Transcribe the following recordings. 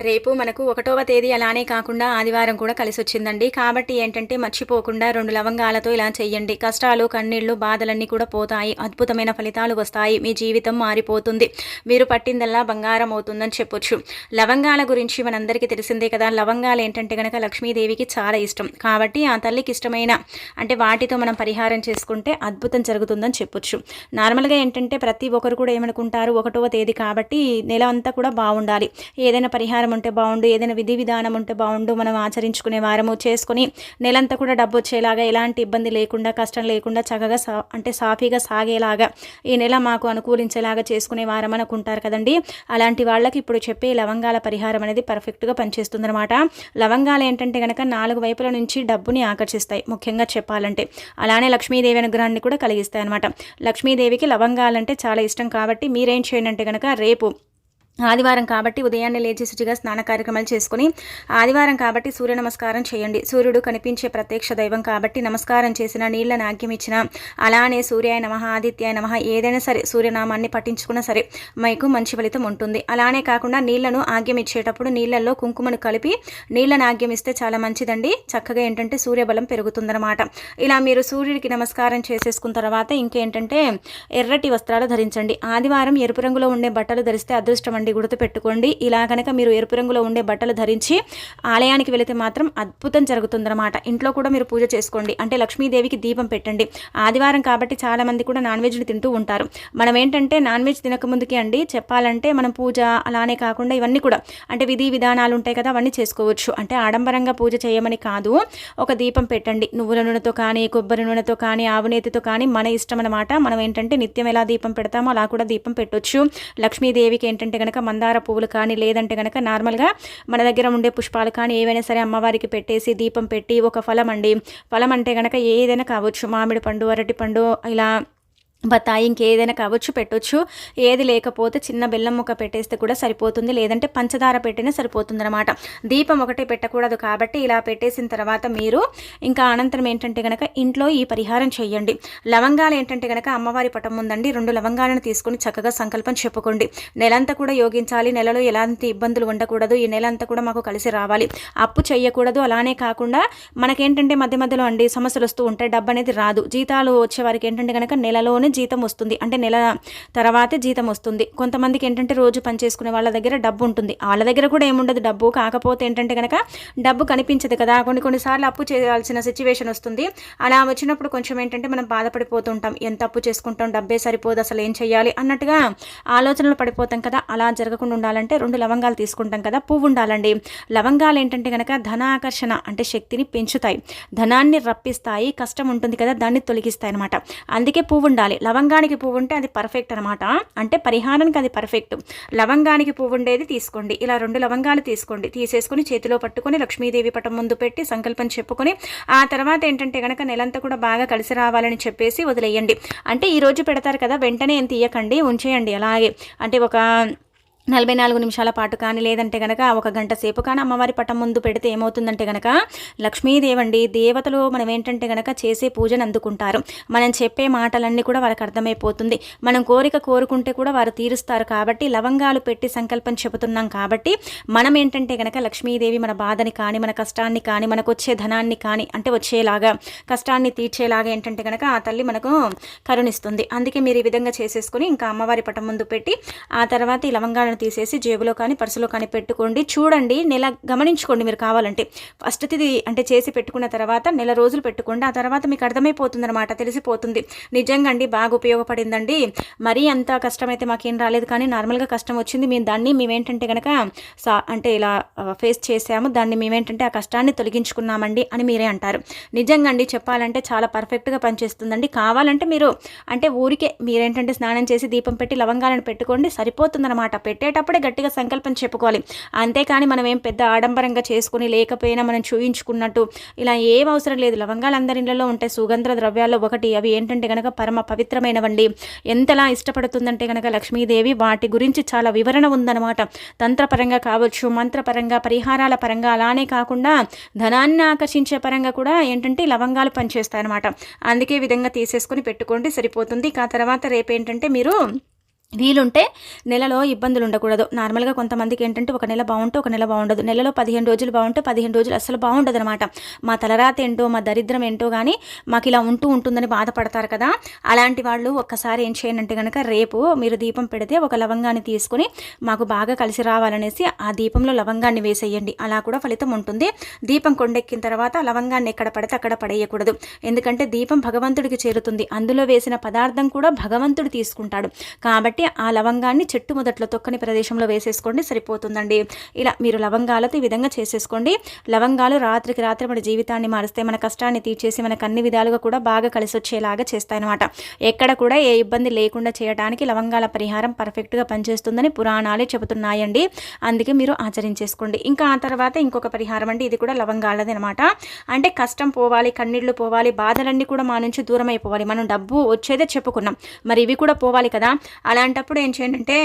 రేపు మనకు ఒకటవ తేదీ అలానే కాకుండా ఆదివారం కూడా కలిసి వచ్చిందండి కాబట్టి ఏంటంటే మర్చిపోకుండా రెండు లవంగాలతో ఇలా చేయండి కష్టాలు కన్నీళ్ళు బాధలన్నీ కూడా పోతాయి. అద్భుతమైన ఫలితాలు వస్తాయి. మీ జీవితం మారిపోతుంది. మీరు పట్టిందల్లా బంగారం అవుతుందని చెప్పొచ్చు. లవంగాల గురించి మనందరికీ తెలిసిందే కదా. లవంగాలు ఏంటంటే కనుక లక్ష్మీదేవికి చాలా ఇష్టం. కాబట్టి ఆ తల్లికి ఇష్టమైన అంటే వాటితో మనం పరిహారం చేసుకుంటే అద్భుతం జరుగుతుందని చెప్పొచ్చు. నార్మల్గా ఏంటంటే ప్రతి ఒక్కరు కూడా ఏమనుకుంటారు? ఒకటవ తేదీ కాబట్టి నెల అంతా కూడా బాగుండాలి. ఏదైనా పరిహారం ఉంటే బాగుండు ఏదైనా విధి విధానం ఉంటే బాగుండు మనం ఆచరించుకునే వారము చేసుకుని నెలంతా కూడా డబ్బు వచ్చేలాగా ఎలాంటి ఇబ్బంది లేకుండా కష్టం లేకుండా చక్కగా సా అంటే సాఫీగా సాగేలాగా ఈ నెల మాకు అనుకూలించేలాగా చేసుకునే వారం అనుకుంటారు కదండి. అలాంటి వాళ్ళకి ఇప్పుడు చెప్పే లవంగాల పరిహారం అనేది పర్ఫెక్ట్గా పనిచేస్తుందనమాట లవంగాలు ఏంటంటే కనుక నాలుగు వైపుల నుంచి డబ్బుని ఆకర్షిస్తాయి ముఖ్యంగా చెప్పాలంటే. అలానే లక్ష్మీదేవి అనుగ్రహాన్ని కూడా కలిగిస్తాయి అనమాట లక్ష్మీదేవికి లవంగాలంటే చాలా ఇష్టం కాబట్టి మీరేం చేయండి అంటే కనుక రేపు ఆదివారం కాబట్టి ఉదయాన్నే లేచి శుచిగా స్నాన కార్యక్రమాలు చేసుకుని ఆదివారం కాబట్టి సూర్య నమస్కారం చేయండి. సూర్యుడు కనిపించే ప్రత్యక్ష దైవం కాబట్టి నమస్కారం చేసిన నీళ్ళ నాగ్యం ఇచ్చిన అలానే సూర్యాయ నమ ఆదిత్యాయ నమ ఏదైనా సరే సూర్యనామాన్ని పఠించుకున్నా సరే మీకు మంచి ఫలితం ఉంటుంది. అలానే కాకుండా నీళ్ళను ఆగ్యం ఇచ్చేటప్పుడు నీళ్ళల్లో కుంకుమను కలిపి నీళ్ళను నాగ్యం ఇస్తే చాలా మంచిదండి. చక్కగా ఏంటంటే సూర్యబలం పెరుగుతుందన్నమాట. ఇలా మీరు సూర్యుడికి నమస్కారం చేసేసుకున్న తర్వాత ఇంకేంటంటే ఎర్రటి వస్త్రాలు ధరించండి. ఆదివారం ఎరుపు రంగులో ఉండే బట్టలు ధరిస్తే అదృష్టం అండి గుర్తుపెట్టుకోండి ఇలా కనుక మీరు ఎరుపు రంగులో ఉండే బట్టలు ధరించి ఆలయానికి వెళితే మాత్రం అద్భుతం జరుగుతుందన్నమాట. ఇంట్లో కూడా మీరు పూజ చేసుకోండి. అంటే లక్ష్మీదేవికి దీపం పెట్టండి. ఆదివారం కాబట్టి చాలా మంది కూడా నాన్ వెజ్ని తింటూ ఉంటారు. మనం ఏంటంటే నాన్ వెజ్ తినకముందుకి అండి చెప్పాలంటే మనం పూజ అలానే కాకుండా ఇవన్నీ కూడా అంటే విధి విధానాలు ఉంటాయి కదా అవన్నీ చేసుకోవచ్చు. అంటే ఆడంబరంగా పూజ చేయమని కాదు. ఒక దీపం పెట్టండి. నువ్వుల నూనెతో కానీ కొబ్బరి నూనెతో కానీ ఆవునేతితో కానీ మన ఇష్టం అనమాట మనం ఏంటంటే నిత్యం ఎలా దీపం పెడతామో అలా కూడా దీపం పెట్టొచ్చు. లక్ష్మీదేవికి ఏంటంటే కనుక మందార పువ్వులు కానీ లేదంటే కనుక నార్మల్గా మన దగ్గర ఉండే పుష్పాలు కానీ ఏవైనా సరే అమ్మవారికి పెట్టేసి దీపం పెట్టి ఒక ఫలం అండి. ఫలం అంటే కనుక ఏదైనా కావచ్చు. మామిడి పండు అరటి పండు ఇలా బత్తాయి ఇంకేదైనా కావచ్చు పెట్టొచ్చు. ఏది లేకపోతే చిన్న బెల్లం ముక్క పెట్టేస్తే కూడా సరిపోతుంది. లేదంటే పంచదార పెట్టినా సరిపోతుంది అనమాట దీపం ఒకటే పెట్టకూడదు కాబట్టి ఇలా పెట్టేసిన తర్వాత మీరు ఇంకా అనంతరం ఏంటంటే కనుక ఇంట్లో ఈ పరిహారం చేయండి. లవంగాలు ఏంటంటే కనుక అమ్మవారి పటం ఉందండి రెండు లవంగాలను తీసుకొని చక్కగా సంకల్పం చెప్పుకోండి. నెలంతా కూడా యోగించాలి. నెలలో ఎలాంటి ఇబ్బందులు ఉండకూడదు. ఈ నెలంతా కూడా మాకు కలిసి రావాలి. అప్పు చేయకూడదు అలానే కాకుండా మనకేంటంటే మధ్య మధ్యలో అండి సమస్యలు వస్తూ ఉంటాయి. డబ్బు అనేది రాదు. జీతాలు వచ్చే వారికి ఏంటంటే కనుక నెలలోనే జీతం వస్తుంది. అంటే నెల తర్వాతే జీతం వస్తుంది. కొంతమందికి ఏంటంటే రోజు పనిచేసుకునే వాళ్ళ దగ్గర డబ్బు ఉంటుంది. వాళ్ళ దగ్గర కూడా ఏముండదు డబ్బు. కాకపోతే ఏంటంటే కనుక డబ్బు కనిపించదు కదా. కొన్ని కొన్నిసార్లు అప్పు చేయాల్సిన సిచ్యువేషన్ వస్తుంది. అలా వచ్చినప్పుడు కొంచెం ఏంటంటే మనం బాధపడిపోతుంటాం ఎంత అప్పు చేసుకుంటాం? డబ్బే సరిపోదు. అసలు ఏం చేయాలి అన్నట్టుగా ఆలోచనలు పడిపోతాం కదా. అలా జరగకుండా ఉండాలంటే రెండు లవంగాలు తీసుకుంటాం కదా. పువ్వు ఉండాలండి. లవంగాలు ఏంటంటే కనుక ధనాకర్షణ అంటే శక్తిని పెంచుతాయి. ధనాన్ని రప్పిస్తాయి. కష్టం ఉంటుంది కదా. దాన్ని తొలగిస్తాయి అనమాట అందుకే పువ్వు ఉండాలి. లవంగానికి పువ్వు ఉంటే అది పర్ఫెక్ట్ అనమాట అంటే పరిహారానికి అది పర్ఫెక్ట్ లవంగానికి పువ్వు ఉండేది తీసుకోండి. ఇలా రెండు లవంగాలు తీసుకోండి. తీసేసుకొని చేతిలో పట్టుకొని లక్ష్మీదేవి పటం ముందు పెట్టి సంకల్పం చెప్పుకొని ఆ తర్వాత ఏంటంటే కనుక నెలంతా కూడా బాగా కలిసి రావాలని చెప్పేసి వదిలేయండి. అంటే ఈరోజు పెడతారు కదా వెంటనే ఏం తీయకండి ఉంచేయండి అలాగే. అంటే ఒక నలభై నాలుగు నిమిషాల పాటు కానీ లేదంటే గనక ఒక గంట సేపు కానీ అమ్మవారి పటం ముందు పెడితే ఏమవుతుందంటే కనుక లక్ష్మీదేవండి దేవతలు మనం ఏంటంటే గనక చేసే పూజను అందుకుంటారు. మనం చెప్పే మాటలన్నీ కూడా వారికి అర్థమైపోతుంది. మనం కోరిక కోరుకుంటే కూడా వారు తీరుస్తారు కాబట్టి లవంగాలు పెట్టి సంకల్పం చెబుతున్నాం కాబట్టి మనం ఏంటంటే గనక లక్ష్మీదేవి మన బాధని కానీ మన కష్టాన్ని కానీ మనకు వచ్చే ధనాన్ని కానీ అంటే వచ్చేలాగా కష్టాన్ని తీర్చేలాగా ఏంటంటే గనక ఆ తల్లి మనకు కరుణిస్తుంది. అందుకే మీరు ఈ విధంగా చేసేసుకుని ఇంకా అమ్మవారి పటం ముందు పెట్టి ఆ తర్వాత ఈ లవంగాలను తీసేసి జేబులో కానీ పర్సులో కానీ పెట్టుకోండి. చూడండి నెల గమనించుకోండి మీరు కావాలంటే. ఫస్ట్ ఇది అంటే చేసి పెట్టుకున్న తర్వాత నెల రోజులు పెట్టుకోండి. ఆ తర్వాత మీకు అర్థమైపోతుంది అనమాట తెలిసిపోతుంది. నిజంగా అండి బాగా ఉపయోగపడిందండి. మరీ అంత కష్టమైతే మాకేం రాలేదు కానీ నార్మల్గా కష్టం వచ్చింది. మేము దాన్ని మేమేంటంటే కనుక సా అంటే ఇలా ఫేస్ చేసాము. దాన్ని మేమేంటంటే ఆ కష్టాన్ని తొలగించుకున్నామండి అని మీరే అంటారు. నిజంగా అండి చెప్పాలంటే చాలా పర్ఫెక్ట్గా పనిచేస్తుందండి. కావాలంటే మీరు అంటే ఊరికే మీరేంటంటే స్నానం చేసి దీపం పెట్టి లవంగాలను పెట్టుకోండి సరిపోతుందన్నమాట. పెట్టేటప్పుడే గట్టిగా సంకల్పం చెప్పుకోవాలి. అంతేకాని మనం ఏం పెద్ద ఆడంబరంగా చేసుకుని లేకపోయినా మనం చూయించుకున్నట్టు ఇలా ఏం అవసరం లేదు. లవంగాలు అందరి ఇళ్ళలో ఉంటాయి సుగంధ ద్రవ్యాల్లో ఒకటి అవి ఏంటంటే కనుక పరమ పవిత్రమైనవండి. ఎంతలా ఇష్టపడుతుందంటే కనుక లక్ష్మీదేవి వాటి గురించి చాలా వివరణ ఉందన్నమాట. తంత్రపరంగా కావచ్చు మంత్రపరంగా పరిహారాల పరంగా అలానే కాకుండా ధనాన్ని ఆకర్షించే పరంగా కూడా ఏంటంటే లవంగాలు పనిచేస్తాయి అనమాట అందుకే విధంగా తీసేసుకొని పెట్టుకోండి సరిపోతుంది. ఆ తర్వాత రేపు ఏంటంటే మీరు వీలుంటే నెలలో ఇబ్బందులు ఉండకూడదు. నార్మల్గా కొంతమందికి ఏంటంటే ఒక నెల బాగుంటే ఒక నెల బాగుండదు. నెలలో పదిహేను రోజులు బాగుంటే పదిహేను రోజులు అసలు బాగుండదు అనమాట మా తలరాత ఏంటో మా దరిద్రం ఏంటో కానీ మాకు ఇలా ఉంటూ ఉంటుందని బాధపడతారు కదా. అలాంటి వాళ్ళు ఒక్కసారి ఏం చేయనంటే కనుక రేపు మీరు దీపం పెడితే ఒక లవంగాన్ని తీసుకొని మాకు బాగా కలిసి రావాలనేసి ఆ దీపంలో లవంగాన్ని వేసేయండి. అలా కూడా ఫలితం ఉంటుంది. దీపం కొండెక్కిన తర్వాత లవంగాన్ని ఎక్కడ పడితే అక్కడ పడేయకూడదు. ఎందుకంటే దీపం భగవంతుడికి చేరుతుంది. అందులో వేసిన పదార్థం కూడా భగవంతుడు తీసుకుంటాడు. కాబట్టి కాబట్టి ఆ లవంగాన్ని చెట్టు మొదట్లో తొక్కని ప్రదేశంలో వేసేసుకోండి సరిపోతుందండి. ఇలా మీరు లవంగాలతో ఈ విధంగా చేసేసుకోండి. లవంగాలు రాత్రికి రాత్రి మన జీవితాన్ని మారిస్తే మన కష్టాన్ని తీర్చేసి మనకు అన్ని విధాలుగా కూడా బాగా కలిసి వచ్చేలాగా చేస్తాయన్నమాట. ఎక్కడ కూడా ఏ ఇబ్బంది లేకుండా చేయడానికి లవంగాల పరిహారం పర్ఫెక్ట్గా పనిచేస్తుందని పురాణాలే చెబుతున్నాయండి. అందుకే మీరు ఆచరించేసుకోండి. ఇంకా ఆ తర్వాత ఇంకొక పరిహారం అండి ఇది కూడా లవంగాలది అనమాట అంటే కష్టం పోవాలి కన్నీళ్ళు పోవాలి బాధలన్నీ కూడా మా నుంచి దూరం అయిపోవాలి మనం డబ్బు వచ్చేదే చెప్పుకున్నాం. మరి ఇవి కూడా పోవాలి కదా. అలా అలాంటప్పుడు ఏం చేయండి అంటే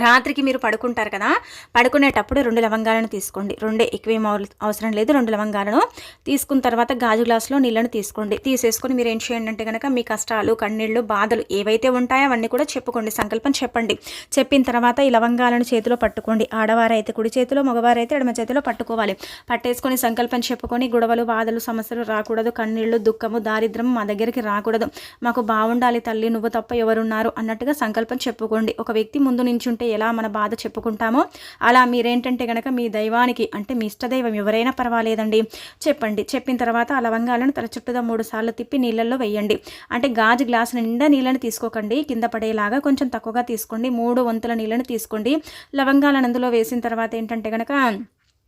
రాత్రికి మీరు పడుకుంటారు కదా పడుకునేటప్పుడు రెండు లవంగాలను తీసుకోండి. రెండే ఎక్కువేం అవసరం లేదు రెండు లవంగాలను. తీసుకున్న తర్వాత గాజు గ్లాసులో నీళ్ళను తీసుకోండి. తీసేసుకొని మీరు ఏం చేయండి అంటే కనుక మీ కష్టాలు కన్నీళ్ళు బాధలు ఏవైతే ఉంటాయో అవన్నీ కూడా చెప్పుకోండి. సంకల్పం చెప్పండి. చెప్పిన తర్వాత ఈ లవంగాలను చేతిలో పట్టుకోండి. ఆడవారైతే కుడి చేతిలో మగవారైతే ఎడమ చేతిలో పట్టుకోవాలి. పట్టేసుకొని సంకల్పం చెప్పుకొని గొడవలు బాధలు సమస్యలు రాకూడదు. కన్నీళ్ళు దుఃఖము దారిద్రం మా దగ్గరికి రాకూడదు. మాకు బాగుండాలి తల్లి నువ్వు తప్ప ఎవరున్నారు అన్నట్టుగా సంకల్పం చెప్పుకోండి. ఒక వ్యక్తి ముందు నుంచి ఉంటే ఎలా మన బాధ చెప్పుకుంటామో అలా మీరేంటంటే కనుక మీ దైవానికి అంటే మీ ఇష్టదైవం ఎవరైనా పర్వాలేదండి. చెప్పండి. చెప్పిన తర్వాత ఆ లవంగాలను తల చుట్టూదా మూడు సార్లు తిప్పి నీళ్ళల్లో వేయండి. అంటే గాజు గ్లాసు నిండా నీళ్ళని తీసుకోకండి. కింద పడేలాగా కొంచెం తక్కువగా తీసుకోండి. మూడు వంతుల నీళ్ళని తీసుకోండి. లవంగాలను అందులో వేసిన తర్వాత ఏంటంటే కనుక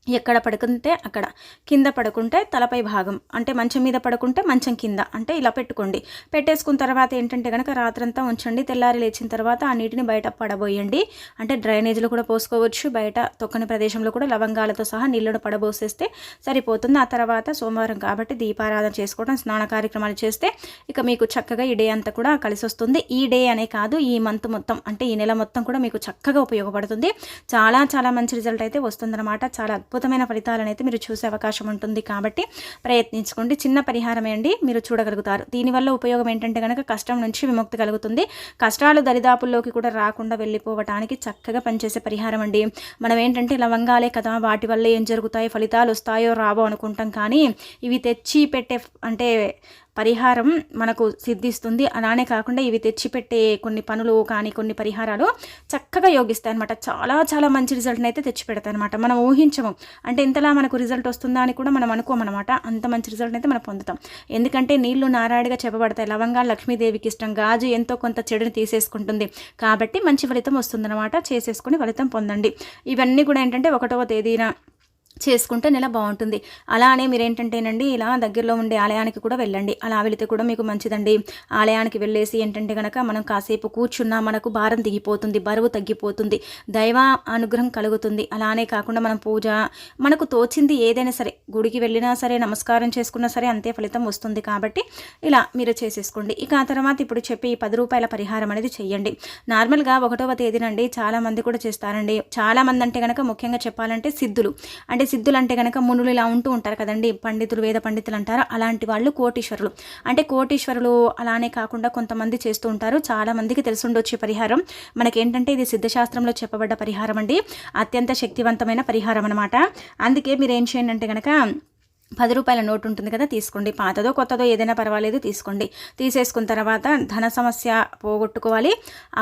ఎక్కడ పడుకుంటే అక్కడ కింద పడుకుంటే తలపై భాగం. అంటే మంచం మీద పడుకుంటే మంచం కింద. అంటే ఇలా పెట్టుకోండి. పెట్టేసుకున్న తర్వాత ఏంటంటే కనుక రాత్రంతా ఉంచండి. తెల్లారి లేచిన తర్వాత ఆ నీటిని బయట పడబోయండి. అంటే డ్రైనేజ్లో కూడా పోసుకోవచ్చు. బయట తొక్కని ప్రదేశంలో కూడా లవంగాలతో సహా నీళ్ళను పడబోసేస్తే సరిపోతుంది. ఆ తర్వాత సోమవారం కాబట్టి దీపారాధన చేసుకోవడం స్నాన కార్యక్రమాలు చేస్తే ఇక మీకు చక్కగా ఈ డే అంతా కూడా కలిసి వస్తుంది ఈ డే అనే కాదు ఈ మంత్ మొత్తం. అంటే ఈ నెల మొత్తం కూడా మీకు చక్కగా ఉపయోగపడుతుంది. చాలా చాలా మంచి రిజల్ట్ అయితే వస్తుందన్నమాట. చాలా అద్భుతమైన ఫలితాలను అయితే మీరు చూసే అవకాశం ఉంటుంది కాబట్టి ప్రయత్నించుకోండి. చిన్న పరిహారమే అండి మీరు చూడగలుగుతారు. దీనివల్ల ఉపయోగం ఏంటంటే కనుక కష్టం నుంచి విముక్తి కలుగుతుంది. కష్టాలు దరిదాపుల్లోకి కూడా రాకుండా వెళ్ళిపోవటానికి చక్కగా పనిచేసే పరిహారం అండి. మనం ఏంటంటే లవంగాలే కదా వాటి వల్ల ఏం జరుగుతాయో ఫలితాలు వస్తాయో రావో అనుకుంటాం కానీ ఇవి తెచ్చి పెట్టే అంటే పరిహారం మనకు సిద్ధిస్తుంది. అలానే కాకుండా ఇవి తెచ్చిపెట్టే కొన్ని పనులు కానీ కొన్ని పరిహారాలు చక్కగా యోగిస్తాయి అనమాట చాలా చాలా మంచి రిజల్ట్ని అయితే తెచ్చిపెడతాయి అనమాట మనం ఊహించము. అంటే ఇంతలా మనకు రిజల్ట్ వస్తుందా అని కూడా మనం అనుకోమన్నమాట. అంత మంచి రిజల్ట్ అయితే మనం పొందుతాం. ఎందుకంటే నీళ్ళు నారాయణగా చెప్పబడతాయి. లవంగా లక్ష్మీదేవికి ఇష్టం. గాజు ఎంతో కొంత చెడుని తీసేసుకుంటుంది. కాబట్టి మంచి ఫలితం వస్తుందన్నమాట. చేసేసుకుని ఫలితం పొందండి. ఇవన్నీ కూడా ఏంటంటే ఒకటవ తేదీన చేసుకుంటే నెల బాగుంటుంది. అలానే మీరేంటంటేనండి ఇలా దగ్గరలో ఉండే ఆలయానికి కూడా వెళ్ళండి. అలా వెళితే కూడా మీకు మంచిదండి. ఆలయానికి వెళ్ళేసి ఏంటంటే కనుక మనం కాసేపు కూర్చున్నా మనకు భారం దిగిపోతుంది బరువు తగ్గిపోతుంది దైవ అనుగ్రహం కలుగుతుంది. అలానే కాకుండా మనం పూజ మనకు తోచింది ఏదైనా సరే గుడికి వెళ్ళినా సరే నమస్కారం చేసుకున్నా సరే అంతే ఫలితం వస్తుంది కాబట్టి ఇలా మీరు చేసేసుకోండి. ఇక ఆ తర్వాత ఇప్పుడు చెప్పి పది రూపాయల పరిహారం అనేది చెయ్యండి నార్మల్గా ఒకటవ తేదీనండి చాలామంది కూడా చేస్తారండి. చాలామంది అంటే కనుక ముఖ్యంగా చెప్పాలంటే సిద్ధులు. అంటే అంటే సిద్ధులు అంటే కనుక మునులు ఇలా ఉంటూ ఉంటారు కదండి. పండితులు వేద పండితులు అంటారు. అలాంటి వాళ్ళు కోటీశ్వరులు. అంటే కోటీశ్వరులు అలానే కాకుండా కొంతమంది చేస్తూ ఉంటారు. చాలా మందికి తెలుసుండొచ్చే పరిహారం. మనకేంటంటే ఇది సిద్ధశాస్త్రంలో చెప్పబడ్డ పరిహారం అండి. అత్యంత శక్తివంతమైన పరిహారం అనమాట అందుకే మీరు ఏం చేయండి అంటే కనుక పది రూపాయల నోటు ఉంటుంది కదా తీసుకోండి. పాతదో కొత్తదో ఏదైనా పర్వాలేదు తీసుకోండి. తీసేసుకున్న తర్వాత ధన సమస్య పోగొట్టుకోవాలి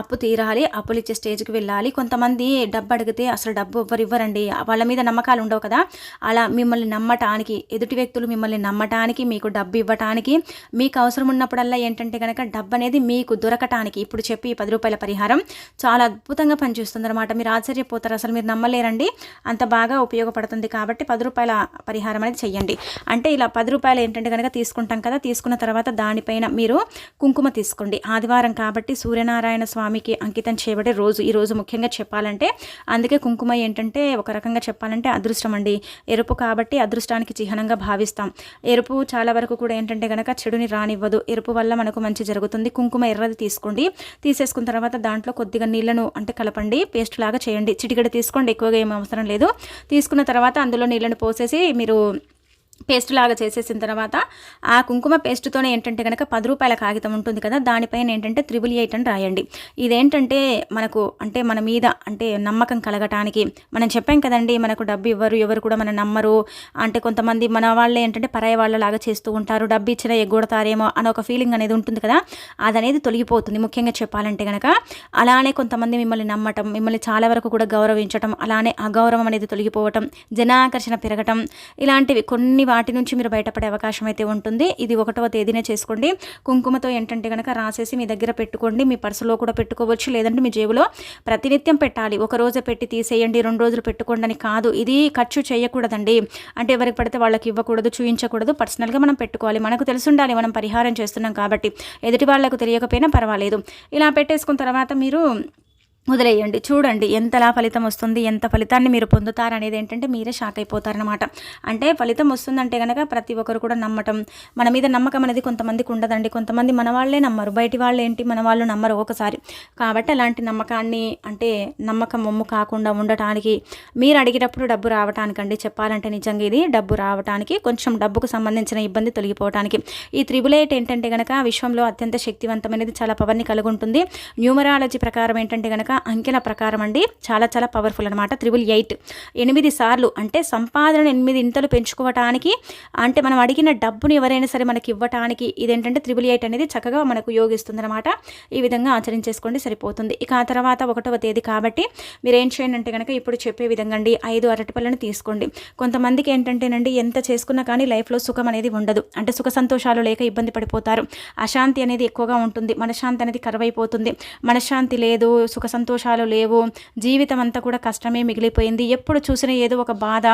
అప్పు తీరాలి అప్పులు ఇచ్చే స్టేజ్కి వెళ్ళాలి. కొంతమంది డబ్బు అడిగితే అసలు డబ్బు ఎవ్వరు ఇవ్వరండి. వాళ్ళ మీద నమ్మకాలు ఉండవు కదా. అలా మిమ్మల్ని నమ్మటానికి ఎదుటి వ్యక్తులు మిమ్మల్ని నమ్మటానికి మీకు డబ్బు ఇవ్వటానికి మీకు అవసరం ఉన్నప్పుడల్లా ఏంటంటే కనుక డబ్బు అనేది మీకు దొరకటానికి ఇప్పుడు చెప్పి పది రూపాయల పరిహారం చాలా అద్భుతంగా పనిచేస్తుంది అనమాట మీరు ఆశ్చర్యపోతారు అసలు మీరు నమ్మలేరండి. అంత బాగా ఉపయోగపడుతుంది కాబట్టి పది రూపాయల పరిహారం అనేది చెయ్యండి. అంటే ఇలా పది రూపాయలు ఏంటంటే కనుక తీసుకుంటాం కదా తీసుకున్న తర్వాత దానిపైన మీరు కుంకుమ తీసుకోండి. ఆదివారం కాబట్టి సూర్యనారాయణ స్వామికి అంకితం చేయబడే రోజు ఈ రోజు ముఖ్యంగా చెప్పాలంటే అందుకే కుంకుమ ఏంటంటే ఒక రకంగా చెప్పాలంటే అదృష్టం అండి. ఎరుపు కాబట్టి అదృష్టానికి చిహ్నంగా భావిస్తాం. ఎరుపు చాలా వరకు కూడా ఏంటంటే కనుక చెడుని రానివ్వదు. ఎరుపు వల్ల మనకు మంచి జరుగుతుంది. కుంకుమ ఎర్రది తీసుకోండి. తీసేసుకున్న తర్వాత దాంట్లో కొద్దిగా నీళ్ళను అంటే కలపండి. పేస్ట్ లాగా చేయండి. చిటికడ తీసుకోండి. ఎక్కువగా ఏం అవసరం లేదు. తీసుకున్న తర్వాత అందులో నీళ్ళను పోసేసి మీరు పేస్ట్ లాగా చేసేసిన తర్వాత ఆ కుంకుమ పేస్ట్తోనే ఏంటంటే కనుక పది రూపాయల కాగితం ఉంటుంది కదా దానిపైన ఏంటంటే త్రిబుల్ ఎయిట్ అని రాయండి. ఇదేంటంటే మనకు అంటే మన మీద అంటే నమ్మకం కలగటానికి మనం చెప్పాం కదండి మనకు డబ్బు ఇవ్వరు ఎవరు కూడా మన నమ్మరు. అంటే కొంతమంది మన వాళ్ళే ఏంటంటే పరాయి వాళ్ళలాగా చేస్తూ ఉంటారు డబ్బు ఇచ్చినా ఎగ్గొడతారేమో అని ఒక ఫీలింగ్ అనేది ఉంటుంది కదా అదనేది తొలగిపోతుంది. ముఖ్యంగా చెప్పాలంటే కనుక అలానే కొంతమంది మిమ్మల్ని నమ్మటం మిమ్మల్ని చాలా వరకు కూడా గౌరవించటం అలానే అగౌరవం అనేది తొలగిపోవటం జనాకర్షణ పెరగటం ఇలాంటివి కొన్ని వాటి నుంచి మీరు బయటపడే అవకాశం అయితే ఉంటుంది. ఇది ఒకటవ తేదీనే చేసుకోండి. కుంకుమతో ఏంటంటే కనుక రాసేసి మీ దగ్గర పెట్టుకోండి. మీ పర్సులో కూడా పెట్టుకోవచ్చు. లేదంటే మీ జేబులో ప్రతినిత్యం పెట్టాలి. ఒక రోజు పెట్టి తీసేయండి. రెండు రోజులు పెట్టుకోండి అని కాదు. ఇది ఖర్చు చేయకూడదండి. అంటే ఎవరికి పడితే వాళ్ళకి ఇవ్వకూడదు చూయించకూడదు. పర్సనల్గా మనం పెట్టుకోవాలి. మనకు తెలుసుండాలి. మనం పరిహారం చేస్తున్నాం కాబట్టి. ఎదుటి వాళ్ళకు తెలియకపోయినా పర్వాలేదు. ఇలా పెట్టేసుకున్న తర్వాత మీరు వదిలేయండి చూడండి ఎంతలా ఫలితం వస్తుంది ఎంత ఫలితాన్ని మీరు పొందుతారు అనేది ఏంటంటే మీరే షాక్ అయిపోతారనమాట అంటే ఫలితం వస్తుందంటే కనుక ప్రతి ఒక్కరు కూడా నమ్మటం మన మీద నమ్మకం అనేది కొంతమందికి ఉండదండి. కొంతమంది మన వాళ్ళే నమ్మరు. బయటి వాళ్ళు ఏంటి? మన వాళ్ళు నమ్మరు ఒకసారి. కాబట్టి అలాంటి నమ్మకాన్ని అంటే నమ్మకం మొమ్ము కాకుండా ఉండటానికి మీరు అడిగినప్పుడు డబ్బు రావటానికండి చెప్పాలంటే నిజంగా ఇది డబ్బు రావటానికి కొంచెం డబ్బుకు సంబంధించిన ఇబ్బంది తొలగిపోవటానికి. ఈ త్రిబుల్ ఎయిట్ ఏంటంటే కనుక విశ్వంలో అత్యంత శక్తివంతమైనది చాలా పవర్ని కలిగి ఉంటుంది న్యూమరాలజీ ప్రకారం ఏంటంటే కనుక అంకెల ప్రకారం అండి. చాలా చాలా పవర్ఫుల్ అనమాట త్రిబుల్ ఎయిట్ ఎనిమిది సార్లు అంటే సంపాదన ఎనిమిది ఇంతలు పెంచుకోవటానికి అంటే మనం అడిగిన డబ్బును ఎవరైనా సరే మనకి ఇవ్వటానికి ఇదేంటంటే త్రిబుల్ ఎయిట్ అనేది చక్కగా మనకు యోగిస్తుంది అనమాట ఈ విధంగా ఆచరించేసుకోండి సరిపోతుంది. ఇక ఆ తర్వాత ఒకటవ తేదీ కాబట్టి మీరు ఏం చేయండి అంటే కనుక ఇప్పుడు చెప్పే విధంగా అండి ఐదు అరటిపళ్ళను తీసుకోండి. కొంతమందికి ఏంటంటేనండి ఎంత చేసుకున్నా కానీ లైఫ్లో సుఖం అనేది ఉండదు. అంటే సుఖ సంతోషాలు లేక ఇబ్బంది పడిపోతారు. అశాంతి అనేది ఎక్కువగా ఉంటుంది. మనశ్శాంతి అనేది కరువైపోతుంది. మనశ్శాంతి లేదు సుఖ సంతోషాలు లేవు. జీవితం అంతా కూడా కష్టమే మిగిలిపోయింది. ఎప్పుడు చూసినా ఏదో ఒక బాధ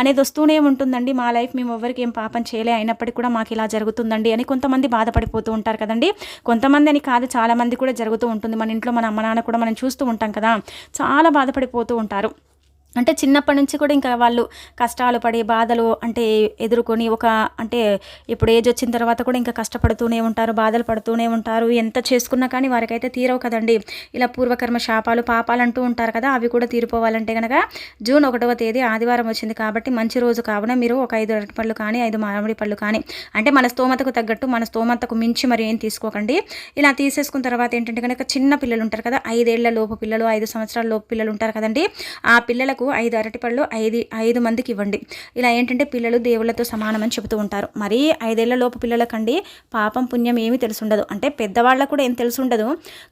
అనేది వస్తూనే ఉంటుందండి. మా లైఫ్ మేము ఎవరికి ఏం పాపం చేయలే అయినప్పటికీ కూడా మాకు ఇలా జరుగుతుందండి అని కొంతమంది బాధపడిపోతూ ఉంటారు కదండి. కొంతమంది అని కాదు చాలామంది కూడా జరుగుతూ ఉంటుంది. మన ఇంట్లో మన అమ్మ నాన్న కూడా మనం చూస్తూ ఉంటాం కదా. చాలా బాధపడిపోతూ ఉంటారు. అంటే చిన్నప్పటి నుంచి కూడా ఇంకా వాళ్ళు కష్టాలు పడి బాధలు అంటే ఎదుర్కొని ఒక అంటే ఇప్పుడు ఏజ్ వచ్చిన తర్వాత కూడా ఇంకా కష్టపడుతూనే ఉంటారు బాధలు పడుతూనే ఉంటారు. ఎంత చేసుకున్నా కానీ వారికైతే తీరవు కదండి. ఇలా పూర్వకర్మ శాపాలు పాపాలు అంటూ ఉంటారు కదా అవి కూడా తీరిపోవాలంటే కనుక జూన్ ఒకటవ తేదీ ఆదివారం వచ్చింది కాబట్టి మంచి రోజు కావున మీరు ఒక ఐదు అరటి పళ్ళు కానీ ఐదు మామిడి పళ్ళు కానీ అంటే మన స్తోమతకు తగ్గట్టు మన స్తోమతకు మించి మరి ఏం తీసుకోకండి. ఇలా తీసేసుకున్న తర్వాత ఏంటంటే కనుక చిన్న పిల్లలు ఉంటారు కదా ఐదేళ్ళ లోపు పిల్లలు ఐదు సంవత్సరాల లోపు పిల్లలు ఉంటారు కదండి. ఆ పిల్లలకు నాకు ఐదు అరటిపళ్ళు ఐదు ఐదు మందికి ఇవ్వండి. ఇలా ఏంటంటే పిల్లలు దేవుళ్ళతో సమానమని చెబుతూ ఉంటారు. మరీ ఐదేళ్ళ లోపు పిల్లలకండి పాపం పుణ్యం ఏమీ తెలుసుండదు. అంటే పెద్దవాళ్ళకు కూడా ఏం తెలుసుండదు.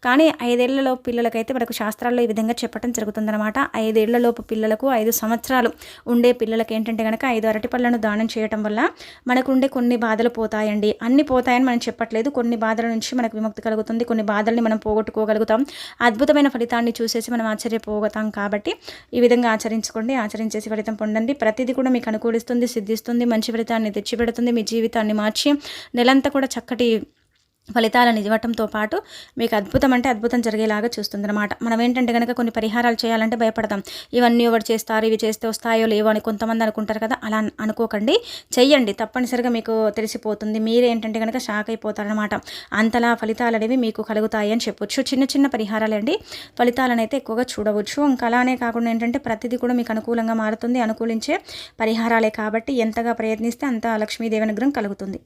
కానీ ఐదేళ్ళలోపు పిల్లలకైతే మనకు శాస్త్రాల్లో ఈ విధంగా చెప్పడం జరుగుతుందన్నమాట. ఐదేళ్ళలోపు పిల్లలకు ఐదు సంవత్సరాలు ఉండే పిల్లలకి ఏంటంటే కనుక ఐదు అరటిపళ్ళను దానం చేయటం వల్ల మనకు ఉండే కొన్ని బాధలు పోతాయండి. అన్ని పోతాయని మనం చెప్పట్లేదు. కొన్ని బాధల నుంచి మనకు విముక్తి కలుగుతుంది. కొన్ని బాధల్ని మనం పోగొట్టుకోగలుగుతాం. అద్భుతమైన ఫలితాన్ని చూసేసి మనం ఆశ్చర్యపోగతాం కాబట్టి ఈ విధంగా ఆచరించుకోండి ఆచరించేసి ఫలితం పొందండి. ప్రతిదీ కూడా మీకు అనుకూలిస్తుంది సిద్ధిస్తుంది మంచి ఫలితాన్ని తెచ్చిపెడుతుంది మీ జీవితాన్ని మార్చి నెలంతా కూడా చక్కటి ఫలితాలను ఇవ్వటంతో పాటు మీకు అద్భుతం అంటే అద్భుతం జరిగేలాగా చూస్తుందన్నమాట. మనం ఏంటంటే కనుక కొన్ని పరిహారాలు చేయాలంటే భయపడతాం. ఇవన్నీ ఎవరు చేస్తారు ఇవి చేస్తే వస్తాయో లేవో అని కొంతమంది అనుకుంటారు కదా అలా అనుకోకండి. చెయ్యండి. తప్పనిసరిగా మీకు తెలిసిపోతుంది. మీరేంటంటే కనుక షాక్ అయిపోతారనమాట అంతలా ఫలితాలు అనేవి మీకు కలుగుతాయి అని చెప్పొచ్చు. చిన్న చిన్న పరిహారాలు అండి. ఫలితాలను అయితే ఎక్కువగా చూడవచ్చు. ఇంకా అలానే కాకుండా ఏంటంటే ప్రతిదీ కూడా మీకు అనుకూలంగా మారుతుంది. అనుకూలించే పరిహారాలే కాబట్టి ఎంతగా ప్రయత్నిస్తే అంత లక్ష్మీదేవి అనుగ్రహం కలుగుతుంది.